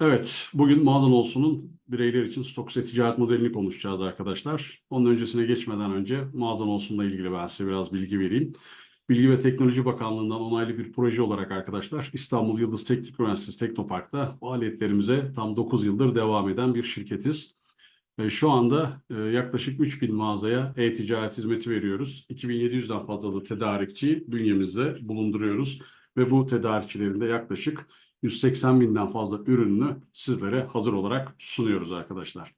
Evet, bugün Mağazan Olsun'un bireyler için stok ticaret modelini konuşacağız arkadaşlar. Onun öncesine geçmeden önce Mağazan Olsun'la ilgili ben size biraz bilgi vereyim. Bilgi ve Teknoloji Bakanlığı'ndan onaylı bir proje olarak arkadaşlar İstanbul Yıldız Teknik Üniversitesi Teknopark'ta faaliyetlerimize tam 9 yıldır devam eden bir şirketiz. E, Şu anda e, yaklaşık 3000 mağazaya e-ticaret hizmeti veriyoruz. 2700'den fazla da tedarikçi bünyemizde bulunduruyoruz. Ve bu tedarikçilerin de yaklaşık 180 binden fazla ürününü sizlere hazır olarak sunuyoruz arkadaşlar.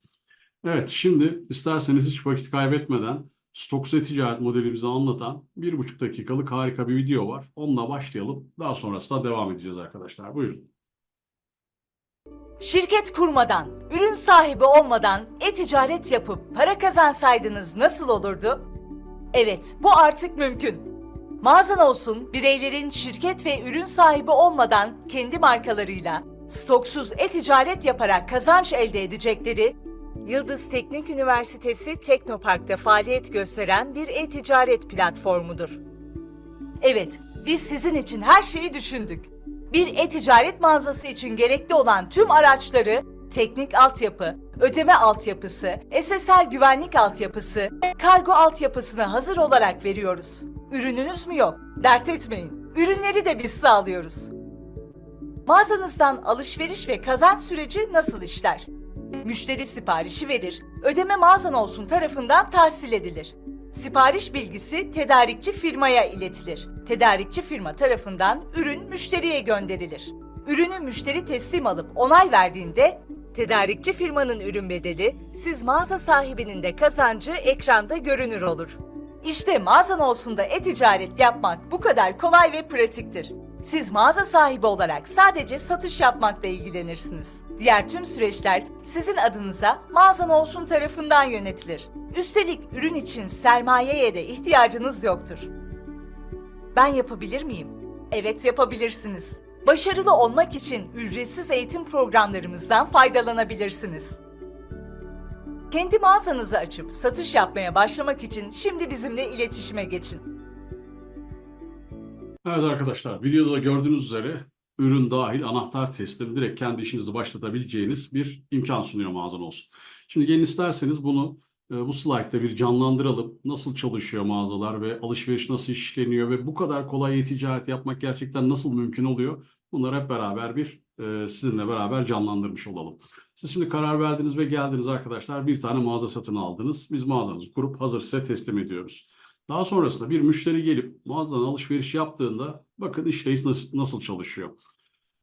Evet şimdi isterseniz hiç vakit kaybetmeden Stokse ticaret modelimizi anlatan bir buçuk dakikalık harika bir video var. Onunla başlayalım. Daha sonrasında devam edeceğiz arkadaşlar. Buyurun. Şirket kurmadan, ürün sahibi olmadan e-ticaret yapıp para kazansaydınız nasıl olurdu? Evet, bu artık mümkün. Mağazan olsun, bireylerin şirket ve ürün sahibi olmadan kendi markalarıyla stoksuz e-ticaret yaparak kazanç elde edecekleri Yıldız Teknik Üniversitesi Teknopark'ta faaliyet gösteren bir e-ticaret platformudur. Evet, biz sizin için her şeyi düşündük. Bir e-ticaret mağazası için gerekli olan tüm araçları, teknik altyapı, ödeme altyapısı, SSL güvenlik altyapısı, kargo altyapısına hazır olarak veriyoruz. Ürününüz mü yok? Dert etmeyin. Ürünleri de biz sağlıyoruz. Mağazanızdan alışveriş ve kazanç süreci nasıl işler? Müşteri siparişi verir, ödeme mağazan olsun tarafından tahsil edilir. Sipariş bilgisi tedarikçi firmaya iletilir. Tedarikçi firma tarafından ürün müşteriye gönderilir. Ürünü müşteri teslim alıp onay verdiğinde tedarikçi firmanın ürün bedeli, siz mağaza sahibinin de kazancı ekranda görünür olur. İşte mağazan olsun da e-ticaret yapmak bu kadar kolay ve pratiktir. Siz mağaza sahibi olarak sadece satış yapmakla ilgilenirsiniz. Diğer tüm süreçler sizin adınıza mağazan olsun tarafından yönetilir. Üstelik ürün için sermayeye de ihtiyacınız yoktur. Ben yapabilir miyim? Evet yapabilirsiniz. Başarılı olmak için ücretsiz eğitim programlarımızdan faydalanabilirsiniz. Kendi mağazanızı açıp satış yapmaya başlamak için şimdi bizimle iletişime geçin. Evet arkadaşlar videoda gördüğünüz üzere ürün dahil anahtar testini direkt kendi işinizi başlatabileceğiniz bir imkan sunuyor mağazan olsun. Şimdi gelin isterseniz bunu e, bu slaytta bir canlandıralım. Nasıl çalışıyor mağazalar ve alışveriş nasıl işleniyor ve bu kadar kolay e-ticaret yapmak gerçekten nasıl mümkün oluyor? Bunları hep beraber bir e, sizinle beraber canlandırmış olalım. Siz şimdi karar verdiniz ve geldiniz arkadaşlar bir tane mağaza satın aldınız. Biz mağazanızı kurup hazır size teslim ediyoruz. Daha sonrasında bir müşteri gelip mağazadan alışveriş yaptığında bakın işleyiş nasıl, nasıl çalışıyor.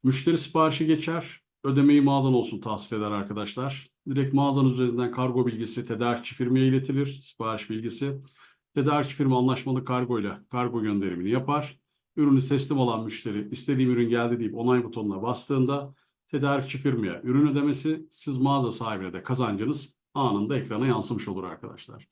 Müşteri siparişi geçer, ödemeyi mağazan olsun tahsil eder arkadaşlar. Direkt mağazanın üzerinden kargo bilgisi tedarikçi firmaya iletilir, sipariş bilgisi. Tedarikçi firma anlaşmalı kargo ile kargo gönderimini yapar. Ürünü teslim alan müşteri istediğim ürün geldi deyip onay butonuna bastığında tedarikçi firmaya ürün ödemesi siz mağaza sahibine de kazancınız anında ekrana yansımış olur arkadaşlar.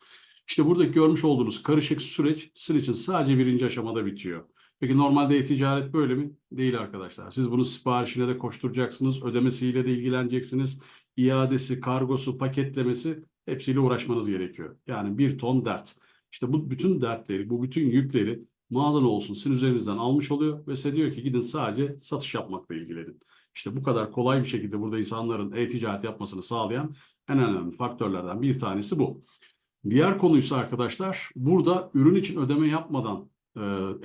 İşte buradaki görmüş olduğunuz karışık süreç sizin için sadece birinci aşamada bitiyor. Peki normalde e-ticaret böyle mi? Değil arkadaşlar. Siz bunu siparişine de koşturacaksınız, ödemesiyle de ilgileneceksiniz. iadesi, kargosu, paketlemesi hepsiyle uğraşmanız gerekiyor. Yani bir ton dert. İşte bu bütün dertleri, bu bütün yükleri mağazan olsun sizin üzerinizden almış oluyor ve size diyor ki gidin sadece satış yapmakla ilgilenin. İşte bu kadar kolay bir şekilde burada insanların e-ticaret yapmasını sağlayan en önemli faktörlerden bir tanesi bu. Diğer konuysa arkadaşlar burada ürün için ödeme yapmadan e,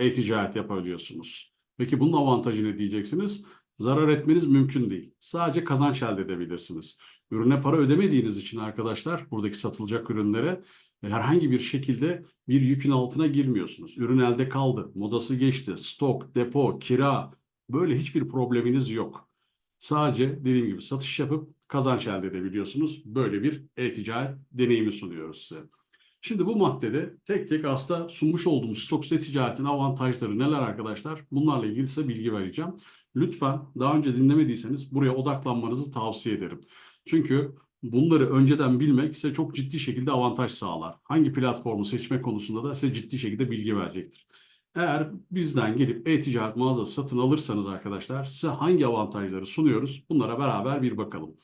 e-ticaret yapabiliyorsunuz. Peki bunun avantajı ne diyeceksiniz? Zarar etmeniz mümkün değil. Sadece kazanç elde edebilirsiniz. Ürüne para ödemediğiniz için arkadaşlar buradaki satılacak ürünlere herhangi bir şekilde bir yükün altına girmiyorsunuz. Ürün elde kaldı, modası geçti, stok, depo, kira böyle hiçbir probleminiz yok. Sadece dediğim gibi satış yapıp kazanç elde edebiliyorsunuz. Böyle bir e-ticaret deneyimi sunuyoruz size. Şimdi bu maddede tek tek aslında sunmuş olduğumuz stokste ticaretin avantajları neler arkadaşlar? Bunlarla ilgili size bilgi vereceğim. Lütfen daha önce dinlemediyseniz buraya odaklanmanızı tavsiye ederim. Çünkü bunları önceden bilmek size çok ciddi şekilde avantaj sağlar. Hangi platformu seçme konusunda da size ciddi şekilde bilgi verecektir. Eğer bizden gelip e-ticaret mağazası satın alırsanız arkadaşlar size hangi avantajları sunuyoruz? Bunlara beraber bir bakalım.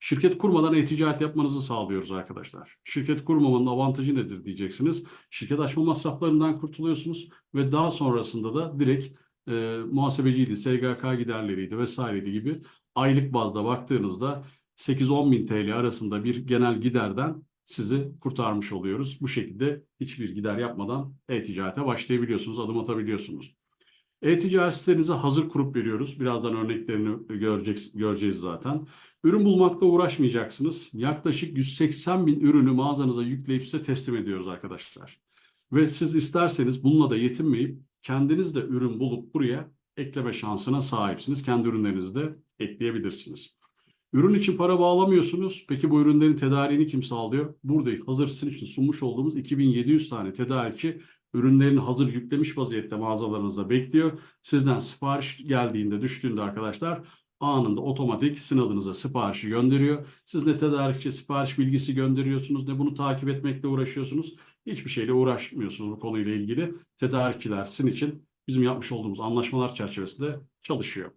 Şirket kurmadan e-ticaret yapmanızı sağlıyoruz arkadaşlar. Şirket kurmamanın avantajı nedir diyeceksiniz. Şirket açma masraflarından kurtuluyorsunuz ve daha sonrasında da direkt e, muhasebeciydi, SGK giderleriydi vesaireydi gibi aylık bazda baktığınızda 8-10 bin TL arasında bir genel giderden sizi kurtarmış oluyoruz. Bu şekilde hiçbir gider yapmadan e-ticarete başlayabiliyorsunuz, adım atabiliyorsunuz. E-ticaret sitenizi hazır kurup veriyoruz. Birazdan örneklerini göreceğiz zaten. Ürün bulmakla uğraşmayacaksınız. Yaklaşık 180 bin ürünü mağazanıza yükleyip size teslim ediyoruz arkadaşlar. Ve siz isterseniz bununla da yetinmeyip kendiniz de ürün bulup buraya ekleme şansına sahipsiniz. Kendi ürünlerinizi de ekleyebilirsiniz. Ürün için para bağlamıyorsunuz. Peki bu ürünlerin tedariğini kim sağlıyor? Burada hazır sizin için sunmuş olduğumuz 2700 tane tedarikçi ürünlerini hazır yüklemiş vaziyette mağazalarınızda bekliyor. Sizden sipariş geldiğinde, düştüğünde arkadaşlar anında otomatik sizin adınıza siparişi gönderiyor. Siz ne tedarikçi sipariş bilgisi gönderiyorsunuz ne bunu takip etmekle uğraşıyorsunuz. Hiçbir şeyle uğraşmıyorsunuz bu konuyla ilgili. Tedarikçiler sizin için bizim yapmış olduğumuz anlaşmalar çerçevesinde çalışıyor.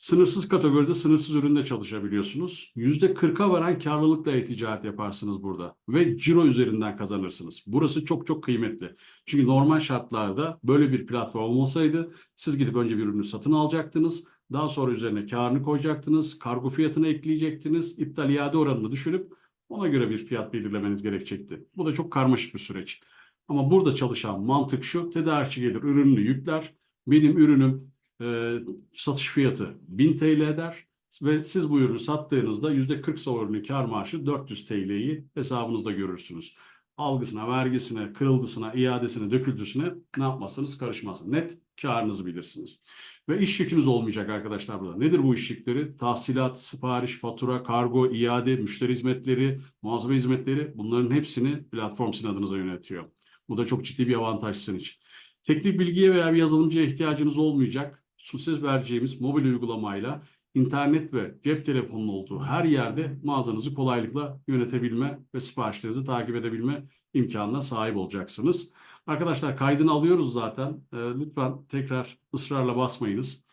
Sınırsız kategoride sınırsız üründe çalışabiliyorsunuz. %40'a varan karlılıkla e-ticaret yaparsınız burada. Ve ciro üzerinden kazanırsınız. Burası çok çok kıymetli. Çünkü normal şartlarda böyle bir platform olmasaydı siz gidip önce bir ürünü satın alacaktınız. Daha sonra üzerine karını koyacaktınız. Kargo fiyatını ekleyecektiniz. iptal iade oranını düşürüp ona göre bir fiyat belirlemeniz gerekecekti. Bu da çok karmaşık bir süreç. Ama burada çalışan mantık şu. Tedarikçi gelir ürününü yükler. Benim ürünüm e, satış fiyatı 1000 TL eder ve siz bu ürünü sattığınızda %40 sonraki kar marjı 400 TL'yi hesabınızda görürsünüz. Algısına, vergisine, kırıldısına, iadesine, döküldüsüne ne yapmazsanız karışmazsınız. Net karınızı bilirsiniz. Ve iş yükünüz olmayacak arkadaşlar burada. Nedir bu iş yükleri? Tahsilat, sipariş, fatura, kargo, iade, müşteri hizmetleri, muhasebe hizmetleri bunların hepsini platform sizin adınıza yönetiyor. Bu da çok ciddi bir avantaj sizin için. Teknik bilgiye veya bir yazılımcıya ihtiyacınız olmayacak. Susiz vereceğimiz mobil uygulamayla internet ve cep telefonunun olduğu her yerde mağazanızı kolaylıkla yönetebilme ve siparişlerinizi takip edebilme imkanına sahip olacaksınız. Arkadaşlar kaydını alıyoruz zaten. Ee, lütfen tekrar ısrarla basmayınız.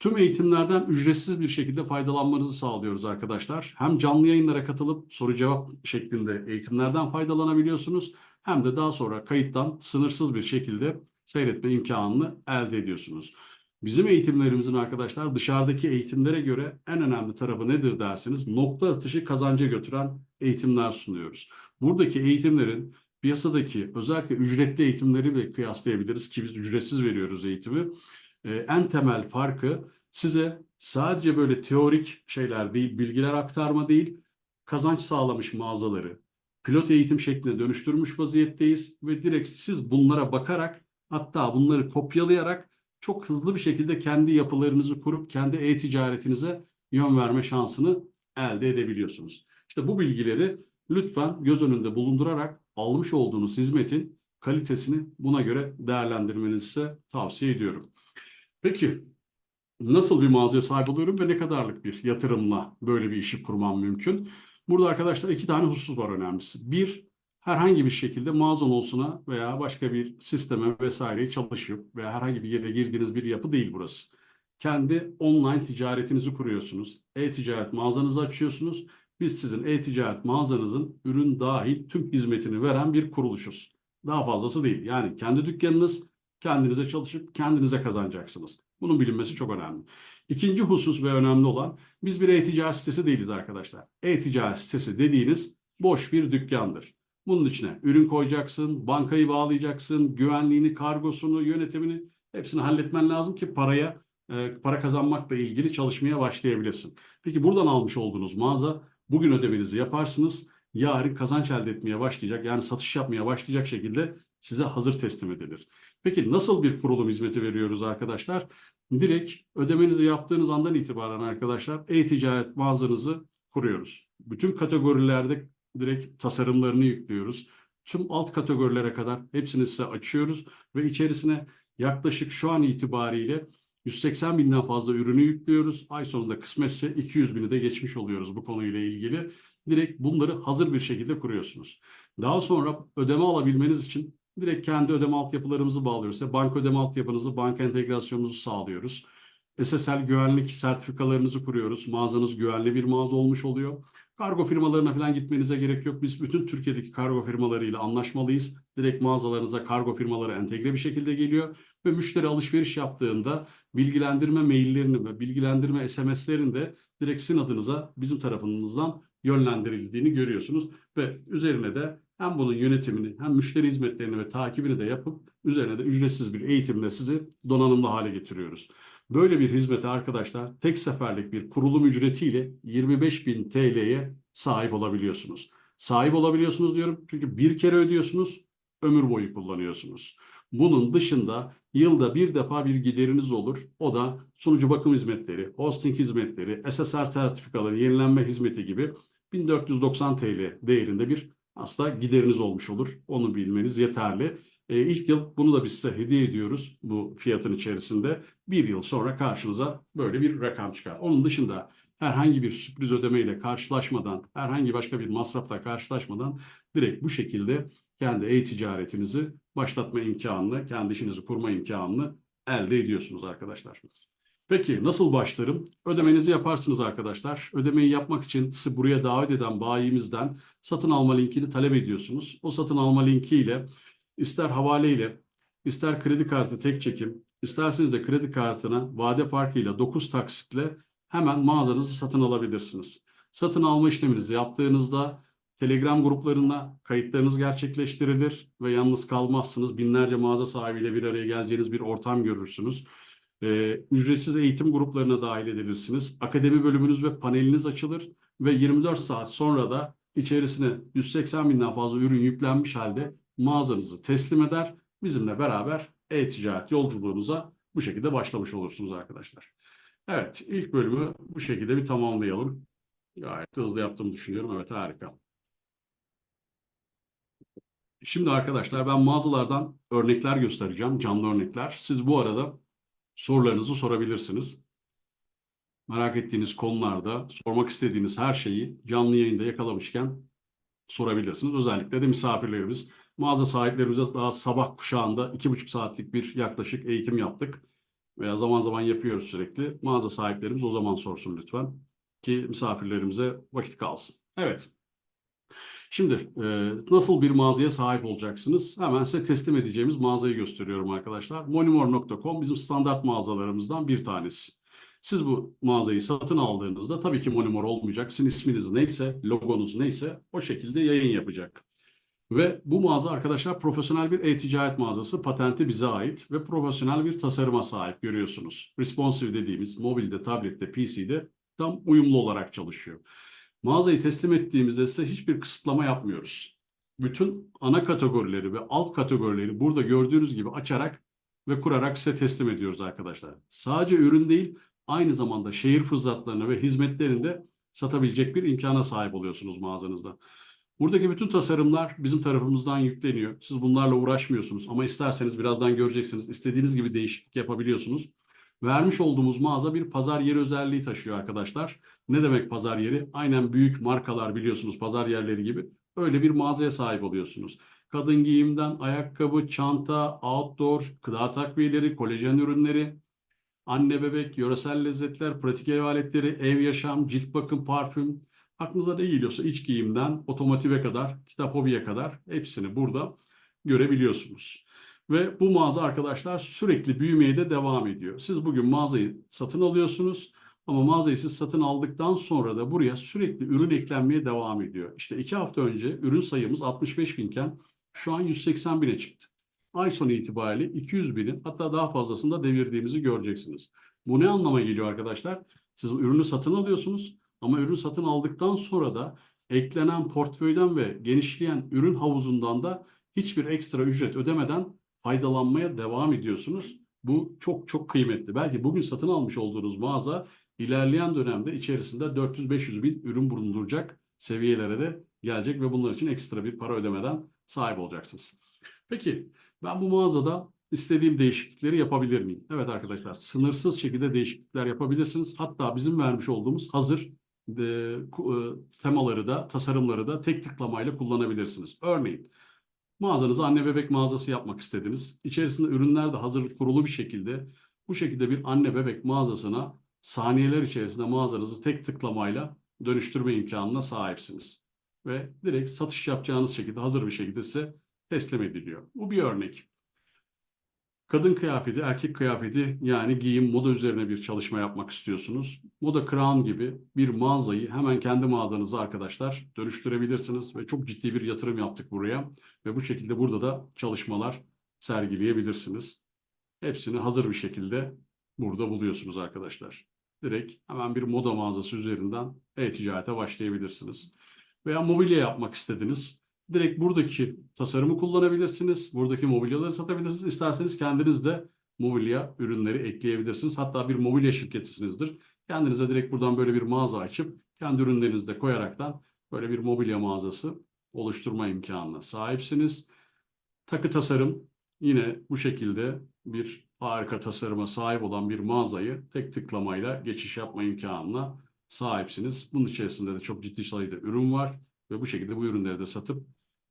Tüm eğitimlerden ücretsiz bir şekilde faydalanmanızı sağlıyoruz arkadaşlar. Hem canlı yayınlara katılıp soru cevap şeklinde eğitimlerden faydalanabiliyorsunuz. Hem de daha sonra kayıttan sınırsız bir şekilde seyretme imkanını elde ediyorsunuz. Bizim eğitimlerimizin arkadaşlar dışarıdaki eğitimlere göre en önemli tarafı nedir dersiniz? Nokta atışı kazanca götüren eğitimler sunuyoruz. Buradaki eğitimlerin piyasadaki özellikle ücretli eğitimleri ve kıyaslayabiliriz ki biz ücretsiz veriyoruz eğitimi. Ee, en temel farkı size sadece böyle teorik şeyler değil, bilgiler aktarma değil, kazanç sağlamış mağazaları pilot eğitim şekline dönüştürmüş vaziyetteyiz ve direkt siz bunlara bakarak hatta bunları kopyalayarak çok hızlı bir şekilde kendi yapılarınızı kurup kendi e-ticaretinize yön verme şansını elde edebiliyorsunuz. İşte bu bilgileri lütfen göz önünde bulundurarak almış olduğunuz hizmetin kalitesini buna göre değerlendirmenizi size tavsiye ediyorum. Peki nasıl bir mağazaya sahip oluyorum ve ne kadarlık bir yatırımla böyle bir işi kurmam mümkün? Burada arkadaşlar iki tane husus var önemlisi. Bir, herhangi bir şekilde mağazan olsuna veya başka bir sisteme vesaireye çalışıp veya herhangi bir yere girdiğiniz bir yapı değil burası. Kendi online ticaretinizi kuruyorsunuz. E-ticaret mağazanızı açıyorsunuz. Biz sizin e-ticaret mağazanızın ürün dahil tüm hizmetini veren bir kuruluşuz. Daha fazlası değil. Yani kendi dükkanınız, kendinize çalışıp kendinize kazanacaksınız. Bunun bilinmesi çok önemli. İkinci husus ve önemli olan biz bir e-ticaret sitesi değiliz arkadaşlar. E-ticaret sitesi dediğiniz boş bir dükkandır. Bunun içine ürün koyacaksın, bankayı bağlayacaksın, güvenliğini, kargosunu, yönetimini hepsini halletmen lazım ki paraya e, para kazanmakla ilgili çalışmaya başlayabilirsin. Peki buradan almış olduğunuz mağaza bugün ödemenizi yaparsınız. Yarın kazanç elde etmeye başlayacak yani satış yapmaya başlayacak şekilde size hazır teslim edilir. Peki nasıl bir kurulum hizmeti veriyoruz arkadaşlar? Direkt ödemenizi yaptığınız andan itibaren arkadaşlar e-ticaret mağazanızı kuruyoruz. Bütün kategorilerde direkt tasarımlarını yüklüyoruz. Tüm alt kategorilere kadar hepsini size açıyoruz ve içerisine yaklaşık şu an itibariyle 180 binden fazla ürünü yüklüyoruz. Ay sonunda kısmetse 200 bini de geçmiş oluyoruz bu konuyla ilgili. Direkt bunları hazır bir şekilde kuruyorsunuz. Daha sonra ödeme alabilmeniz için direkt kendi ödeme altyapılarımızı bağlıyoruz. İşte banka ödeme altyapınızı, banka entegrasyonunuzu sağlıyoruz. SSL güvenlik sertifikalarınızı kuruyoruz. Mağazanız güvenli bir mağaza olmuş oluyor. Kargo firmalarına falan gitmenize gerek yok. Biz bütün Türkiye'deki kargo firmalarıyla anlaşmalıyız. Direkt mağazalarınıza kargo firmaları entegre bir şekilde geliyor. Ve müşteri alışveriş yaptığında bilgilendirme maillerini ve bilgilendirme SMS'lerini de direkt sizin adınıza bizim tarafımızdan yönlendirildiğini görüyorsunuz. Ve üzerine de hem bunun yönetimini hem müşteri hizmetlerini ve takibini de yapıp üzerine de ücretsiz bir eğitimle sizi donanımlı hale getiriyoruz. Böyle bir hizmete arkadaşlar tek seferlik bir kurulum ücretiyle 25.000 TL'ye sahip olabiliyorsunuz. Sahip olabiliyorsunuz diyorum çünkü bir kere ödüyorsunuz, ömür boyu kullanıyorsunuz. Bunun dışında yılda bir defa bir gideriniz olur. O da sunucu bakım hizmetleri, hosting hizmetleri, SSR sertifikaları, yenilenme hizmeti gibi 1490 TL değerinde bir aslında gideriniz olmuş olur. Onu bilmeniz yeterli. E, ilk yıl bunu da biz size hediye ediyoruz bu fiyatın içerisinde. Bir yıl sonra karşınıza böyle bir rakam çıkar. Onun dışında herhangi bir sürpriz ödemeyle karşılaşmadan, herhangi başka bir masrafla karşılaşmadan direkt bu şekilde kendi e-ticaretinizi başlatma imkanını, kendi işinizi kurma imkanını elde ediyorsunuz arkadaşlar. Peki nasıl başlarım? Ödemenizi yaparsınız arkadaşlar. Ödemeyi yapmak için sizi buraya davet eden bayimizden satın alma linkini talep ediyorsunuz. O satın alma linkiyle ister havaleyle, ister kredi kartı tek çekim, isterseniz de kredi kartına vade farkıyla 9 taksitle hemen mağazanızı satın alabilirsiniz. Satın alma işleminizi yaptığınızda Telegram gruplarına kayıtlarınız gerçekleştirilir ve yalnız kalmazsınız. Binlerce mağaza sahibiyle bir araya geleceğiniz bir ortam görürsünüz. Ee, ücretsiz eğitim gruplarına dahil edilirsiniz. Akademi bölümünüz ve paneliniz açılır ve 24 saat sonra da içerisine 180 binden fazla ürün yüklenmiş halde mağazanızı teslim eder. Bizimle beraber e-ticaret yolculuğunuza bu şekilde başlamış olursunuz arkadaşlar. Evet, ilk bölümü bu şekilde bir tamamlayalım. Gayet hızlı yaptığımı düşünüyorum. Evet, harika. Şimdi arkadaşlar ben mağazalardan örnekler göstereceğim, canlı örnekler. Siz bu arada sorularınızı sorabilirsiniz. Merak ettiğiniz konularda sormak istediğiniz her şeyi canlı yayında yakalamışken sorabilirsiniz. Özellikle de misafirlerimiz, mağaza sahiplerimize daha sabah kuşağında iki buçuk saatlik bir yaklaşık eğitim yaptık. Veya zaman zaman yapıyoruz sürekli. Mağaza sahiplerimiz o zaman sorsun lütfen ki misafirlerimize vakit kalsın. Evet. Şimdi e, nasıl bir mağazaya sahip olacaksınız? Hemen size teslim edeceğimiz mağazayı gösteriyorum arkadaşlar. Monimor.com bizim standart mağazalarımızdan bir tanesi. Siz bu mağazayı satın aldığınızda tabii ki Monimor olmayacak. Sizin isminiz neyse, logonuz neyse o şekilde yayın yapacak. Ve bu mağaza arkadaşlar profesyonel bir e-ticaret mağazası. Patenti bize ait ve profesyonel bir tasarıma sahip görüyorsunuz. Responsive dediğimiz mobilde, tablette, PC'de tam uyumlu olarak çalışıyor. Mağazayı teslim ettiğimizde size hiçbir kısıtlama yapmıyoruz. Bütün ana kategorileri ve alt kategorileri burada gördüğünüz gibi açarak ve kurarak size teslim ediyoruz arkadaşlar. Sadece ürün değil, aynı zamanda şehir fırsatlarını ve hizmetlerini de satabilecek bir imkana sahip oluyorsunuz mağazanızda. Buradaki bütün tasarımlar bizim tarafımızdan yükleniyor. Siz bunlarla uğraşmıyorsunuz ama isterseniz birazdan göreceksiniz. İstediğiniz gibi değişiklik yapabiliyorsunuz. Vermiş olduğumuz mağaza bir pazar yeri özelliği taşıyor arkadaşlar. Ne demek pazar yeri? Aynen büyük markalar biliyorsunuz pazar yerleri gibi. Öyle bir mağazaya sahip oluyorsunuz. Kadın giyimden ayakkabı, çanta, outdoor, gıda takviyeleri, kolajen ürünleri, anne bebek, yöresel lezzetler, pratik ev aletleri, ev yaşam, cilt bakım, parfüm. Aklınıza ne geliyorsa iç giyimden otomotive kadar, kitap hobiye kadar hepsini burada görebiliyorsunuz. Ve bu mağaza arkadaşlar sürekli büyümeye de devam ediyor. Siz bugün mağazayı satın alıyorsunuz ama mağazayı siz satın aldıktan sonra da buraya sürekli ürün eklenmeye devam ediyor. İşte iki hafta önce ürün sayımız 65 binken şu an 180 bine çıktı. Ay sonu itibariyle 200 binin hatta daha fazlasını da devirdiğimizi göreceksiniz. Bu ne anlama geliyor arkadaşlar? Siz ürünü satın alıyorsunuz ama ürün satın aldıktan sonra da eklenen portföyden ve genişleyen ürün havuzundan da hiçbir ekstra ücret ödemeden faydalanmaya devam ediyorsunuz. Bu çok çok kıymetli. Belki bugün satın almış olduğunuz mağaza ilerleyen dönemde içerisinde 400-500 bin ürün bulunduracak seviyelere de gelecek ve bunlar için ekstra bir para ödemeden sahip olacaksınız. Peki ben bu mağazada istediğim değişiklikleri yapabilir miyim? Evet arkadaşlar sınırsız şekilde değişiklikler yapabilirsiniz. Hatta bizim vermiş olduğumuz hazır e, e, temaları da tasarımları da tek tıklamayla kullanabilirsiniz. Örneğin Mağazanızı anne bebek mağazası yapmak istediniz. İçerisinde ürünler de hazır kurulu bir şekilde Bu şekilde bir anne bebek mağazasına saniyeler içerisinde mağazanızı tek tıklamayla dönüştürme imkanına sahipsiniz. Ve direkt satış yapacağınız şekilde hazır bir şekilde size teslim ediliyor. Bu bir örnek. Kadın kıyafeti, erkek kıyafeti yani giyim, moda üzerine bir çalışma yapmak istiyorsunuz. Moda Crown gibi bir mağazayı hemen kendi mağazanıza arkadaşlar dönüştürebilirsiniz ve çok ciddi bir yatırım yaptık buraya ve bu şekilde burada da çalışmalar sergileyebilirsiniz. Hepsini hazır bir şekilde burada buluyorsunuz arkadaşlar. Direkt hemen bir moda mağazası üzerinden e-ticarete başlayabilirsiniz. Veya mobilya yapmak istediniz. Direkt buradaki tasarımı kullanabilirsiniz. Buradaki mobilyaları satabilirsiniz. İsterseniz kendiniz de mobilya ürünleri ekleyebilirsiniz. Hatta bir mobilya şirketisinizdir. Kendinize direkt buradan böyle bir mağaza açıp kendi ürünlerinizi de koyaraktan böyle bir mobilya mağazası oluşturma imkanına sahipsiniz. Takı tasarım yine bu şekilde bir harika tasarıma sahip olan bir mağazayı tek tıklamayla geçiş yapma imkanına sahipsiniz. Bunun içerisinde de çok ciddi sayıda ürün var ve bu şekilde bu ürünleri de satıp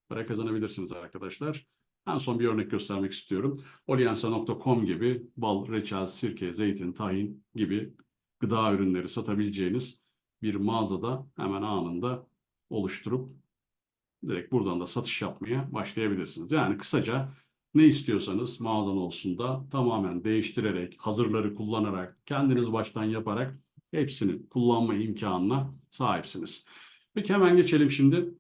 para kazanabilirsiniz arkadaşlar. En son bir örnek göstermek istiyorum. Oliansa.com gibi bal, reçel, sirke, zeytin, tahin gibi gıda ürünleri satabileceğiniz bir mağazada hemen anında oluşturup direkt buradan da satış yapmaya başlayabilirsiniz. Yani kısaca ne istiyorsanız mağazan olsun da tamamen değiştirerek, hazırları kullanarak, kendiniz baştan yaparak hepsini kullanma imkanına sahipsiniz. Peki hemen geçelim şimdi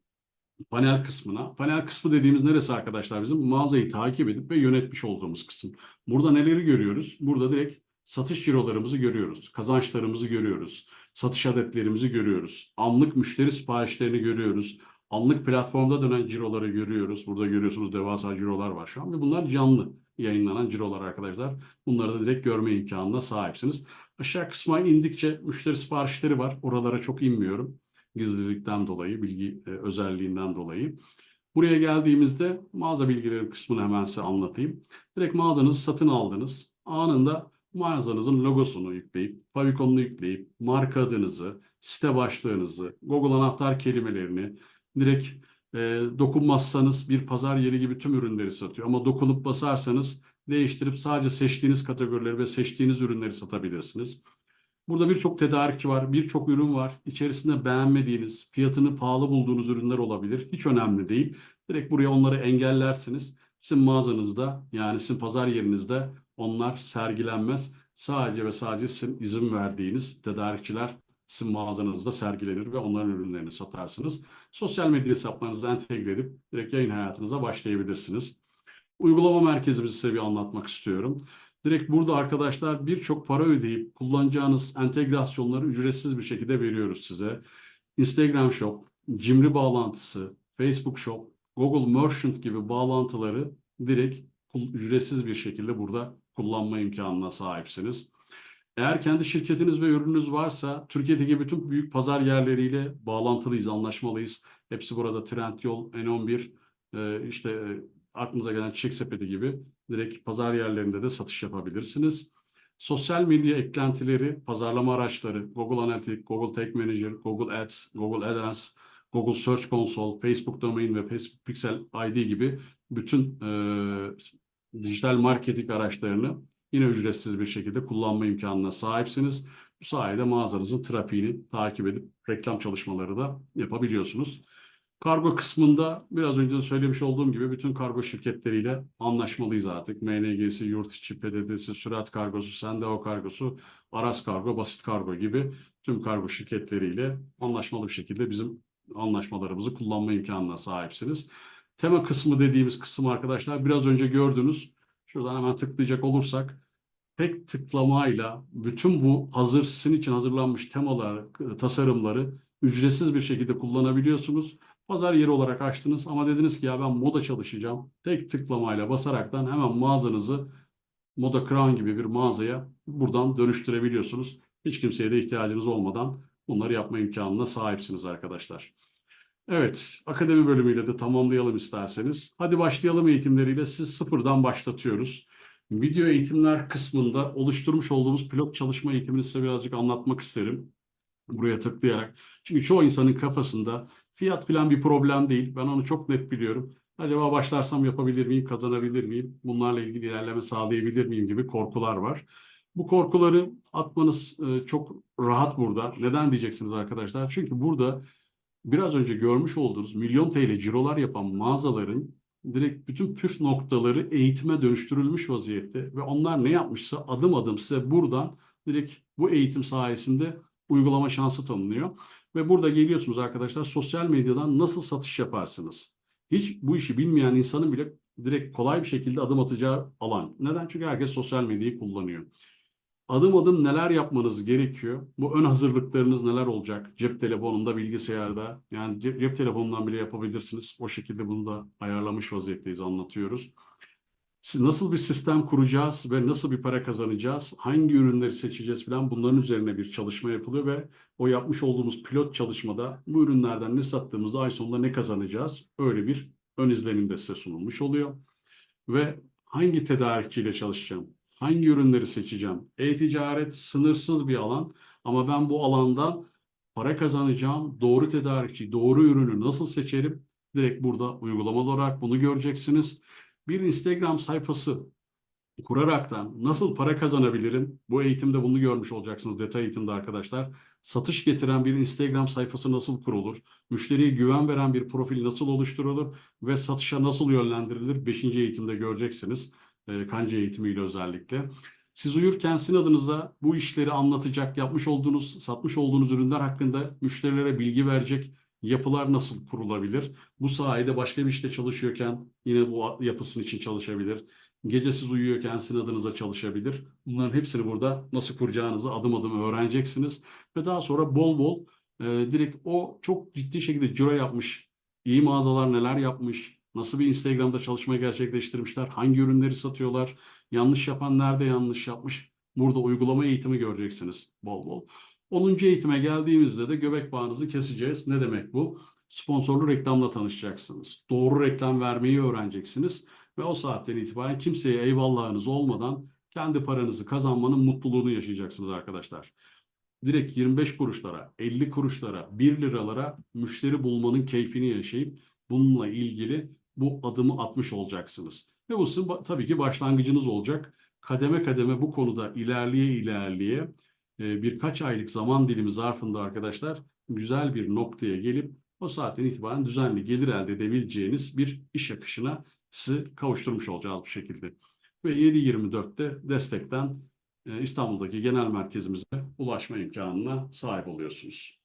panel kısmına. Panel kısmı dediğimiz neresi arkadaşlar bizim? Mağazayı takip edip ve yönetmiş olduğumuz kısım. Burada neleri görüyoruz? Burada direkt satış cirolarımızı görüyoruz. Kazançlarımızı görüyoruz. Satış adetlerimizi görüyoruz. Anlık müşteri siparişlerini görüyoruz. Anlık platformda dönen ciroları görüyoruz. Burada görüyorsunuz devasa cirolar var şu an ve bunlar canlı yayınlanan cirolar arkadaşlar. Bunları da direkt görme imkanına sahipsiniz. Aşağı kısma indikçe müşteri siparişleri var. Oralara çok inmiyorum. Gizlilikten dolayı, bilgi e, özelliğinden dolayı. Buraya geldiğimizde mağaza bilgileri kısmını hemen size anlatayım. Direkt mağazanızı satın aldınız. Anında mağazanızın logosunu yükleyip, favikonunu yükleyip, marka adınızı, site başlığınızı, Google anahtar kelimelerini, direkt e, dokunmazsanız bir pazar yeri gibi tüm ürünleri satıyor. Ama dokunup basarsanız değiştirip sadece seçtiğiniz kategorileri ve seçtiğiniz ürünleri satabilirsiniz. Burada birçok tedarikçi var, birçok ürün var. İçerisinde beğenmediğiniz, fiyatını pahalı bulduğunuz ürünler olabilir. Hiç önemli değil. Direkt buraya onları engellersiniz. Sizin mağazanızda yani sizin pazar yerinizde onlar sergilenmez. Sadece ve sadece sizin izin verdiğiniz tedarikçiler sizin mağazanızda sergilenir ve onların ürünlerini satarsınız. Sosyal medya hesaplarınızı entegre edip direkt yayın hayatınıza başlayabilirsiniz. Uygulama merkezimizi size bir anlatmak istiyorum. Direkt burada arkadaşlar birçok para ödeyip kullanacağınız entegrasyonları ücretsiz bir şekilde veriyoruz size. Instagram Shop, Cimri bağlantısı, Facebook Shop, Google Merchant gibi bağlantıları direkt ücretsiz bir şekilde burada kullanma imkanına sahipsiniz. Eğer kendi şirketiniz ve ürününüz varsa Türkiye'deki bütün büyük pazar yerleriyle bağlantılıyız, anlaşmalıyız. Hepsi burada Trendyol, N11, e, işte e, aklınıza gelen Çiçek Sepeti gibi direkt pazar yerlerinde de satış yapabilirsiniz. Sosyal medya eklentileri, pazarlama araçları, Google Analytics, Google Tag Manager, Google Ads, Google AdSense, Google Search Console, Facebook Domain ve Facebook Pixel ID gibi bütün e, dijital marketing araçlarını yine ücretsiz bir şekilde kullanma imkanına sahipsiniz. Bu sayede mağazanızın trafiğini takip edip reklam çalışmaları da yapabiliyorsunuz. Kargo kısmında biraz önce de söylemiş olduğum gibi bütün kargo şirketleriyle anlaşmalıyız artık. MNG'si, yurt içi PDD'si, sürat kargosu, Sendeo kargosu, Aras kargo, basit kargo gibi tüm kargo şirketleriyle anlaşmalı bir şekilde bizim anlaşmalarımızı kullanma imkanına sahipsiniz. Tema kısmı dediğimiz kısım arkadaşlar biraz önce gördünüz. Şuradan hemen tıklayacak olursak tek tıklamayla bütün bu hazır sizin için hazırlanmış temalar, tasarımları ücretsiz bir şekilde kullanabiliyorsunuz. Pazar yeri olarak açtınız ama dediniz ki ya ben moda çalışacağım. Tek tıklamayla basaraktan hemen mağazanızı Moda Crown gibi bir mağazaya buradan dönüştürebiliyorsunuz. Hiç kimseye de ihtiyacınız olmadan bunları yapma imkanına sahipsiniz arkadaşlar. Evet, akademi bölümüyle de tamamlayalım isterseniz. Hadi başlayalım eğitimleriyle. Siz sıfırdan başlatıyoruz. Video eğitimler kısmında oluşturmuş olduğumuz pilot çalışma eğitimini size birazcık anlatmak isterim. Buraya tıklayarak. Çünkü çoğu insanın kafasında fiyat falan bir problem değil. Ben onu çok net biliyorum. Acaba başlarsam yapabilir miyim, kazanabilir miyim? Bunlarla ilgili ilerleme sağlayabilir miyim gibi korkular var. Bu korkuları atmanız e, çok rahat burada. Neden diyeceksiniz arkadaşlar? Çünkü burada biraz önce görmüş olduğunuz milyon TL cirolar yapan mağazaların direkt bütün püf noktaları eğitime dönüştürülmüş vaziyette ve onlar ne yapmışsa adım adım size buradan direkt bu eğitim sayesinde uygulama şansı tanınıyor. Ve burada geliyorsunuz arkadaşlar sosyal medyadan nasıl satış yaparsınız? Hiç bu işi bilmeyen insanın bile direkt kolay bir şekilde adım atacağı alan. Neden? Çünkü herkes sosyal medyayı kullanıyor. Adım adım neler yapmanız gerekiyor? Bu ön hazırlıklarınız neler olacak? Cep telefonunda, bilgisayarda. Yani cep, cep telefonundan bile yapabilirsiniz. O şekilde bunu da ayarlamış vaziyetteyiz, anlatıyoruz. Nasıl bir sistem kuracağız ve nasıl bir para kazanacağız? Hangi ürünleri seçeceğiz falan bunların üzerine bir çalışma yapılıyor ve o yapmış olduğumuz pilot çalışmada bu ürünlerden ne sattığımızda ay sonunda ne kazanacağız? Öyle bir ön izlenim de size sunulmuş oluyor. Ve hangi tedarikçiyle çalışacağım? Hangi ürünleri seçeceğim? E-ticaret sınırsız bir alan ama ben bu alandan para kazanacağım. Doğru tedarikçi, doğru ürünü nasıl seçerim? Direkt burada uygulamalı olarak bunu göreceksiniz. Bir Instagram sayfası kuraraktan nasıl para kazanabilirim? Bu eğitimde bunu görmüş olacaksınız detay eğitimde arkadaşlar. Satış getiren bir Instagram sayfası nasıl kurulur? Müşteriye güven veren bir profil nasıl oluşturulur? Ve satışa nasıl yönlendirilir? Beşinci eğitimde göreceksiniz. E, kanca eğitimiyle özellikle. Siz uyurken sizin adınıza bu işleri anlatacak, yapmış olduğunuz, satmış olduğunuz ürünler hakkında müşterilere bilgi verecek yapılar nasıl kurulabilir? Bu sayede başka bir işte çalışıyorken yine bu yapısının için çalışabilir. Gece siz uyuyorken sizin adınıza çalışabilir. Bunların hepsini burada nasıl kuracağınızı adım adım öğreneceksiniz. Ve daha sonra bol bol e, direkt o çok ciddi şekilde ciro yapmış, iyi mağazalar neler yapmış, nasıl bir Instagram'da çalışma gerçekleştirmişler, hangi ürünleri satıyorlar, yanlış yapan nerede yanlış yapmış. Burada uygulama eğitimi göreceksiniz bol bol. 10. eğitime geldiğimizde de göbek bağınızı keseceğiz. Ne demek bu? Sponsorlu reklamla tanışacaksınız. Doğru reklam vermeyi öğreneceksiniz. Ve o saatten itibaren kimseye eyvallahınız olmadan kendi paranızı kazanmanın mutluluğunu yaşayacaksınız arkadaşlar. Direkt 25 kuruşlara, 50 kuruşlara, 1 liralara müşteri bulmanın keyfini yaşayıp bununla ilgili bu adımı atmış olacaksınız. Ve bu sizin tabii ki başlangıcınız olacak. Kademe kademe bu konuda ilerleye ilerleye birkaç aylık zaman dilimi zarfında arkadaşlar güzel bir noktaya gelip o saatten itibaren düzenli gelir elde edebileceğiniz bir iş akışına sizi kavuşturmuş olacağız bu şekilde. Ve 7.24'te destekten e, İstanbul'daki genel merkezimize ulaşma imkanına sahip oluyorsunuz.